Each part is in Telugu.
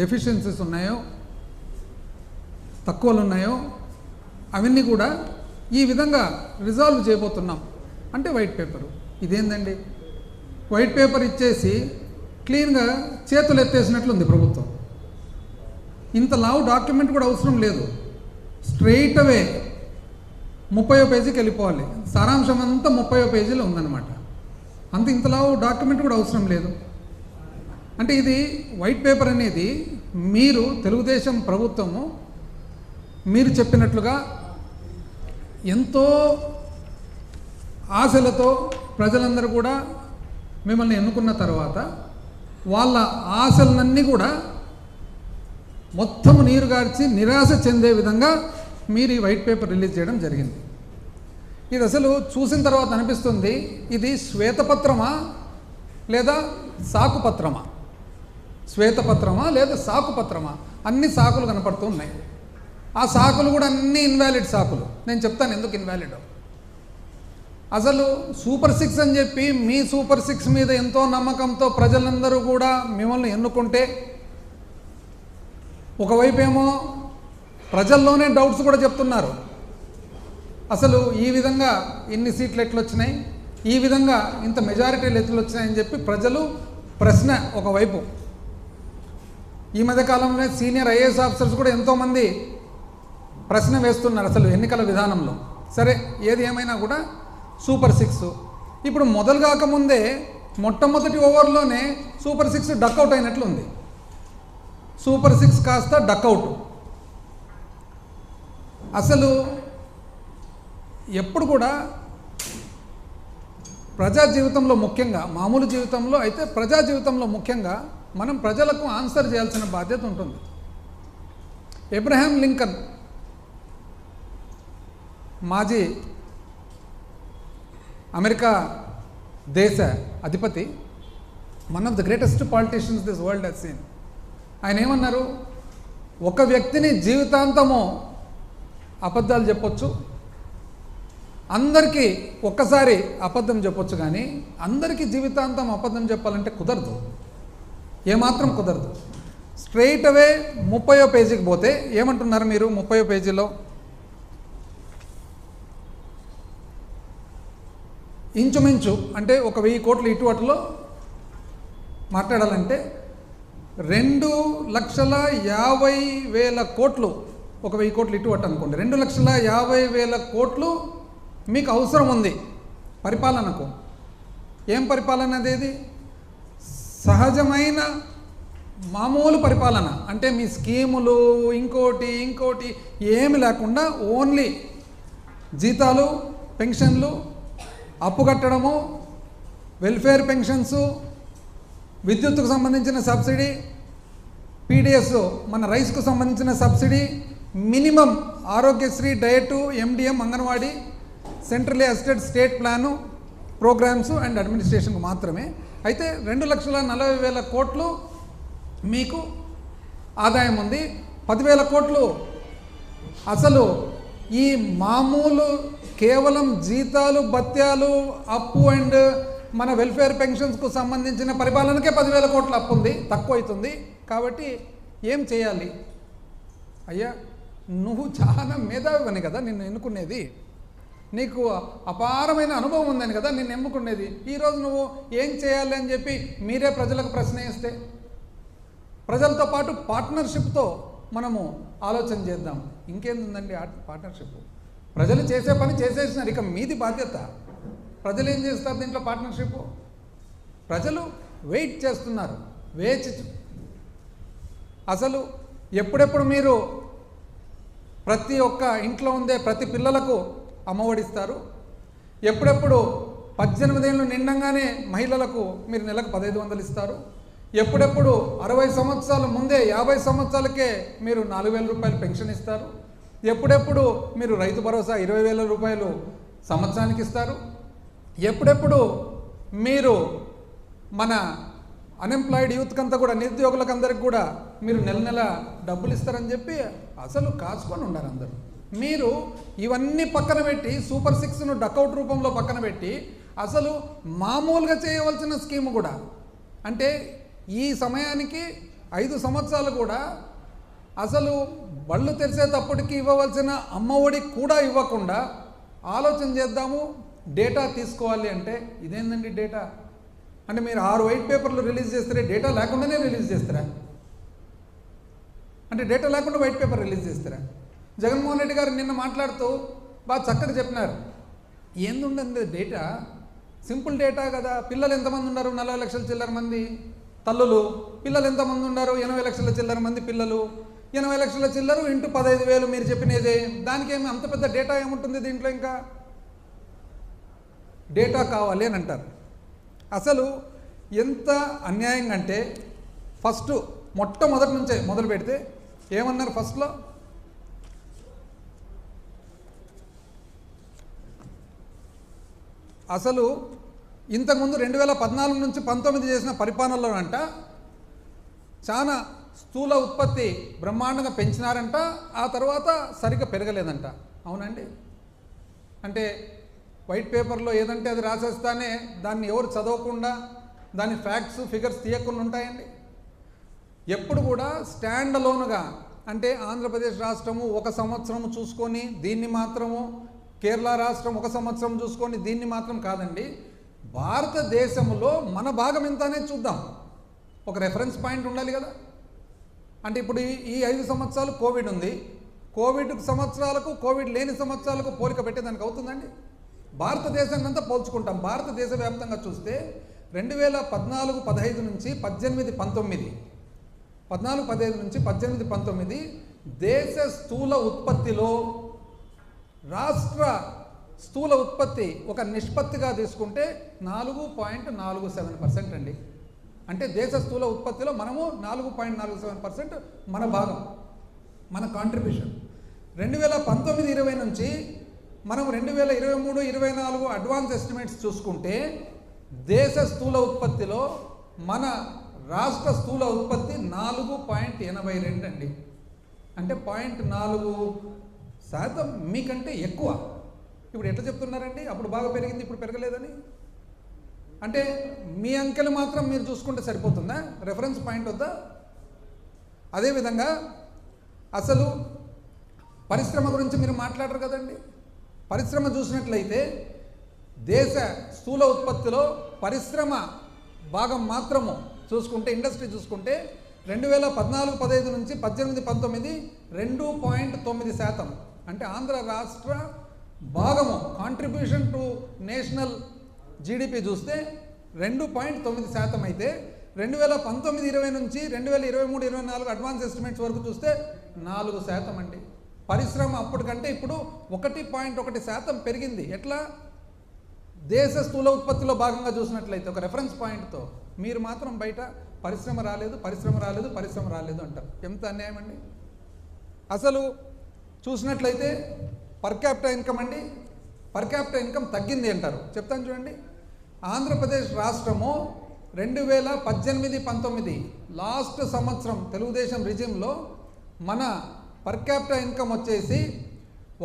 డెఫిషియన్సీస్ ఉన్నాయో తక్కువలు ఉన్నాయో అవన్నీ కూడా ఈ విధంగా రిజాల్వ్ చేయబోతున్నాం. అంటే వైట్ పేపరు ఇదేందండి? వైట్ పేపర్ ఇచ్చేసి క్లీన్గా చేతులు ఎత్తేసినట్లుంది ప్రభుత్వం. ఇంత లావు డాక్యుమెంట్ కూడా అవసరం లేదు. స్ట్రెయిట్ అవే ముప్పై పేజీకి వెళ్ళిపోవాలి. సారాంశం అంతా ముప్పై పేజీలో ఉందన్నమాట. అంత ఇంత లావు డాక్యుమెంట్ కూడా అవసరం లేదు. అంటే ఇది వైట్ పేపర్ అనేది మీరు తెలుగుదేశం ప్రభుత్వము మీరు చెప్పినట్లుగా ఎంతో ఆశలతో ప్రజలందరూ కూడా మిమ్మల్ని ఎన్నుకున్న తర్వాత వాళ్ళ ఆశలన్నీ కూడా మొత్తం నీరు గార్చి నిరాశ చెందే విధంగా మీరు ఈ వైట్ పేపర్ రిలీజ్ చేయడం జరిగింది. ఇది అసలు చూసిన తర్వాత అనిపిస్తుంది ఇది శ్వేతపత్రమా లేదా సాకుపత్రమా? శ్వేతపత్రమా లేదా సాకుపత్రమా? అన్ని సాకులు కనపడుతున్నాయి ఆ సాకులు కూడా అన్ని ఇన్వాలిడ్ సాకులు. నేను చెప్తాను ఎందుకు ఇన్వాలిడ్ అసలు సూపర్ సిక్స్ అని చెప్పి మీ సూపర్ సిక్స్ మీద ఎంతో నమ్మకంతో ప్రజలందరూ కూడా మిమ్మల్ని ఎన్నుకుంటే ఒకవైపు ఏమో ప్రజల్లోనే డౌట్స్ కూడా చెప్తున్నారు. అసలు ఈ విధంగా ఇన్ని సీట్లు ఎట్లు వచ్చినాయి ఈ విధంగా ఇంత మెజారిటీలు ఎట్లు వచ్చినాయని చెప్పి ప్రజలు ప్రశ్న ఒకవైపు. ఈ మధ్యకాలంలో సీనియర్ ఐఏఎస్ ఆఫీసర్స్ కూడా ఎంతోమంది ప్రశ్న వేస్తున్నారు అసలు ఎన్నికల విధానంలో. సరే ఏది ఏమైనా కూడా సూపర్ సిక్స్. ఇప్పుడు మొదలు కాకముందే మొట్టమొదటి ఓవర్లోనే సూపర్ సిక్స్ డక్అవుట్ అయినట్లు ఉంది సూపర్ సిక్స్ కాస్త డక్అవుట్. అసలు ఎప్పుడు కూడా ప్రజా జీవితంలో ముఖ్యంగా మామూలు జీవితంలో అయితే ప్రజా జీవితంలో ముఖ్యంగా మనం ప్రజలకు ఆన్సర్ చేయాల్సిన బాధ్యత ఉంటుంది. ఎబ్రహాం లింకన్ మాజీ అమెరికా దేశ అధిపతి one of the greatest politicians this world he's seen ఆయన ఏమన్నారు? ఒక వ్యక్తిని జీవితాంతము అబద్ధాలు చెప్పొచ్చు అందరికీ ఒక్కసారి అబద్ధం చెప్పొచ్చు కానీ అందరికీ జీవితాంతం అబద్ధం చెప్పాలంటే కుదరదు. ఏమాత్రం కుదరదు. స్ట్రైట్ అవే ముప్పయో పేజీకి పోతే ఏమంటున్నారు మీరు ముప్పయో పేజీలో? ఇంచుమించు అంటే ఒక వెయ్యి కోట్లు ఇటు అటులో మాట్లాడాలంటే రెండు లక్షల యాభై వేల కోట్లు ఒక వెయ్యి కోట్లు ఇటు అనుకోండి. రెండు లక్షల యాభై వేల కోట్లు మీకు అవసరం ఉంది పరిపాలనకు. ఏం పరిపాలన అదేది సహజమైన మామూలు పరిపాలన అంటే మీ స్కీములు ఇంకోటి ఇంకోటి ఏమి లేకుండా ఓన్లీ జీతాలు పెన్షన్లు అప్పు కట్టడము వెల్ఫేర్ పెన్షన్సు విద్యుత్కు సంబంధించిన సబ్సిడీ పీడిఎస్ మన రైస్కు సంబంధించిన subsidy minimum Aarogyasri diet MDM anganwadi central assisted state plan programs and అడ్మినిస్ట్రేషన్కు మాత్రమే అయితే రెండు లక్షల నలభై వేల కోట్లు మీకు ఆదాయం ఉంది. పదివేల కోట్లు అసలు ఈ మామూలు కేవలం జీతాలు భత్యాలు అప్పు అండ్ మన వెల్ఫేర్ పెన్షన్స్కు సంబంధించిన పరిపాలనకే పదివేల కోట్ల అప్పు ఉంది తక్కువ అవుతుంది. కాబట్టి ఏం చేయాలి? అయ్యా నువ్వు చాలా మేధావివని కదా నిన్ను ఎన్నుకునేది? నీకు అపారమైన అనుభవం ఉందని కదా నేను ఎమ్ముకునేది ఈరోజు నువ్వు ఏం చేయాలి అని చెప్పి మీరే ప్రజలకు ప్రశ్న ఇస్తే ప్రజలతో పాటు పార్ట్నర్షిప్తో మనము ఆలోచన చేద్దాం. ఇంకేందుందండి పార్ట్నర్షిప్? ప్రజలు చేసే పని చేసేసినారు ఇక మీది బాధ్యత. ప్రజలు ఏం చేస్తారు దీంట్లో పార్ట్నర్షిప్? ప్రజలు వెయిట్ చేస్తున్నారు వేచి అసలు ఎప్పుడెప్పుడు మీరు ప్రతి ఒక్క ఇంట్లో ఉండే ప్రతి పిల్లలకు అమ్మఒడిస్తారు. ఎప్పుడెప్పుడు పద్దెనిమిదేళ్ళు నిండంగానే మహిళలకు మీరు నెలకు పదహైదు వందలు ఇస్తారు. ఎప్పుడెప్పుడు అరవై సంవత్సరాల ముందే యాభై సంవత్సరాలకే మీరు నాలుగు వేల రూపాయలు పెన్షన్ ఇస్తారు. ఎప్పుడెప్పుడు మీరు రైతు భరోసా ఇరవై వేల రూపాయలు సంవత్సరానికి ఇస్తారు. ఎప్పుడెప్పుడు మీరు మన అన్ఎంప్లాయిడ్ యూత్కంతా కూడా నిరుద్యోగులకు అందరికి కూడా మీరు నెల నెల డబ్బులు ఇస్తారని చెప్పి అసలు కాచుకొని ఉన్నారు అందరూ. మీరు ఇవన్నీ పక్కన పెట్టి సూపర్ సిక్స్ను డకౌట్ రూపంలో పక్కన పెట్టి అసలు మామూలుగా చేయవలసిన స్కీమ్ కూడా అంటే ఈ సమయానికి ఐదు సంవత్సరాలు కూడా అసలు బళ్ళు తెరిచేటప్పటికి ఇవ్వవలసిన అమ్మఒడి కూడా ఇవ్వకుండా ఆలోచన చేద్దాము డేటా తీసుకోవాలి అంటే ఇదేందండి డేటా అంటే మీరు ఆరు వైట్ పేపర్లు రిలీజ్ చేస్తారే డేటా లేకుండానే రిలీజ్ చేస్తారా? అంటే డేటా లేకుండా వైట్ పేపర్ రిలీజ్ చేస్తారా? జగన్మోహన్ రెడ్డి గారు నిన్న మాట్లాడుతూ బాగా చక్కగా చెప్పినారు. ఏందుండండి డేటా? సింపుల్ డేటా కదా. పిల్లలు ఎంతమంది ఉన్నారు? నలభై లక్షల చిల్లర మంది తల్లులు. పిల్లలు ఎంతమంది ఉన్నారు? ఎనభై లక్షల చిల్లర మంది పిల్లలు. ఎనభై లక్షల చిల్లరు ఇంటూ పదహైదు వేలు మీరు చెప్పినదే. దానికేమి అంత పెద్ద డేటా ఏముంటుంది దీంట్లో ఇంకా? డేటా కావాలి అని అంటారు. అసలు ఎంత అన్యాయంగా అంటే ఫస్ట్ మొట్టమొదటి నుంచే మొదలు పెడితే ఏమన్నారు ఫస్ట్లో? అసలు ఇంతకుముందు రెండు వేల పద్నాలుగు నుంచి పంతొమ్మిది చేసిన పరిపాలనలోనంట చాలా స్థూల ఉత్పత్తి బ్రహ్మాండంగా పెంచినారంట ఆ తర్వాత సరిగ్గా పెరగలేదంట. అవునండి? అంటే వైట్ పేపర్లో ఏదంటే అది రాసేస్తానే దాన్ని ఎవరు చదవకుండా దాని ఫ్యాక్ట్స్ ఫిగర్స్ తీయకుండా ఉంటాయండి? ఎప్పుడు కూడా స్టాండ్ అలోన్గా అంటే ఆంధ్రప్రదేశ్ రాష్ట్రము ఒక సంవత్సరము చూసుకొని దీన్ని మాత్రము కేరళ రాష్ట్రం ఒక సంవత్సరం చూసుకొని దీన్ని మాత్రం కాదండి. భారతదేశంలో మన భాగం ఎంత అనేది చూద్దాం. ఒక రెఫరెన్స్ పాయింట్ ఉండాలి కదా. అంటే ఇప్పుడు ఈ ఐదు సంవత్సరాలు కోవిడ్ ఉంది. కోవిడ్ సంవత్సరాలకు కోవిడ్ లేని సంవత్సరాలకు పోలిక పెట్టేదానికి అవుతుందండి. భారతదేశాన్ని అంతా పోల్చుకుంటాం. భారతదేశ వ్యాప్తంగా చూస్తే రెండు వేల పద్నాలుగు పదహైదు నుంచి పద్దెనిమిది పంతొమ్మిది. పద్నాలుగు పదహైదు నుంచి పద్దెనిమిది పంతొమ్మిది దేశ స్థూల ఉత్పత్తిలో రాష్ట్ర స్థూల ఉత్పత్తి ఒక నిష్పత్తిగా తీసుకుంటే నాలుగు పాయింట్ నాలుగు సెవెన్ పర్సెంట్ అండి. అంటే దేశ స్థూల ఉత్పత్తిలో మనము నాలుగు పాయింట్ నాలుగు సెవెన్ పర్సెంట్ మన భాగం మన కాంట్రిబ్యూషన్ రెండు వేల పంతొమ్మిది ఇరవై నుంచి మనం రెండు వేల ఇరవై మూడు ఇరవై నాలుగు అడ్వాన్స్ ఎస్టిమేట్స్ చూసుకుంటే దేశ స్థూల ఉత్పత్తిలో మన రాష్ట్ర స్థూల ఉత్పత్తి నాలుగు పాయింట్ ఎనభై రెండు అండి. అంటే పాయింట్ నాలుగు శాతం మీకంటే ఎక్కువ. ఇప్పుడు ఎట్లా చెప్తున్నారండి? అప్పుడు బాగా పెరిగింది ఇప్పుడు పెరగలేదని? అంటే మీ అంకెలు మాత్రం మీరు చూసుకుంటే సరిపోతుందా? రెఫరెన్స్ పాయింట్ వద్దా? అదేవిధంగా అసలు పరిశ్రమ గురించి మీరు మాట్లాడరు కదండి? పరిశ్రమ చూసినట్లయితే దేశ స్థూల ఉత్పత్తిలో పరిశ్రమ భాగం మాత్రము చూసుకుంటే ఇండస్ట్రీ చూసుకుంటే రెండు వేల పద్నాలుగు పదహైదు నుంచి పద్దెనిమిది పంతొమ్మిది రెండు పాయింట్ తొమ్మిది శాతం. అంటే ఆంధ్ర రాష్ట్ర భాగము కాంట్రిబ్యూషన్ టు నేషనల్ జీడిపి చూస్తే రెండు పాయింట్ తొమ్మిది శాతం అయితే రెండు వేల పంతొమ్మిది ఇరవై నుంచి రెండు వేల ఇరవై మూడు ఇరవై నాలుగు అడ్వాన్స్ ఎస్టిమేట్స్ వరకు చూస్తే నాలుగు శాతం అండి. పరిశ్రమ అప్పటికంటే ఇప్పుడు ఒకటి పాయింట్ ఒకటి శాతం పెరిగింది. ఎట్లా? దేశ స్థూల ఉత్పత్తిలో భాగంగా చూసినట్లయితే ఒక రెఫరెన్స్ పాయింట్తో మీరు మాత్రం బయట పరిశ్రమ రాలేదు పరిశ్రమ రాలేదు పరిశ్రమ రాలేదు అంటారు. ఎంత అన్యాయం అండి? అసలు చూసినట్లయితే పర్ క్యాపిటల్ ఇన్కమ్ అండి. పర్ క్యాపిటల్ ఇన్కమ్ తగ్గింది అంటారు. చెప్తాను చూడండి. ఆంధ్రప్రదేశ్ రాష్ట్రము రెండు వేల పద్దెనిమిది పంతొమ్మిది లాస్ట్ సంవత్సరం తెలుగుదేశం రిజిమ్లో మన పర్ క్యాపిటల్ ఇన్కమ్ వచ్చేసి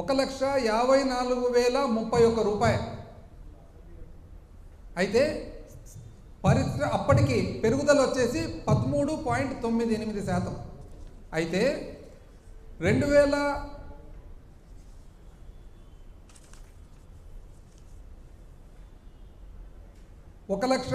ఒక లక్ష యాభై నాలుగు వేల ముప్పై ఒక్క రూపాయి అయితే పరిశ్ర అప్పటికి పెరుగుదల వచ్చేసి పదమూడు పాయింట్ తొమ్మిది ఎనిమిది శాతం. అయితే రెండు వేల ఒక లక్ష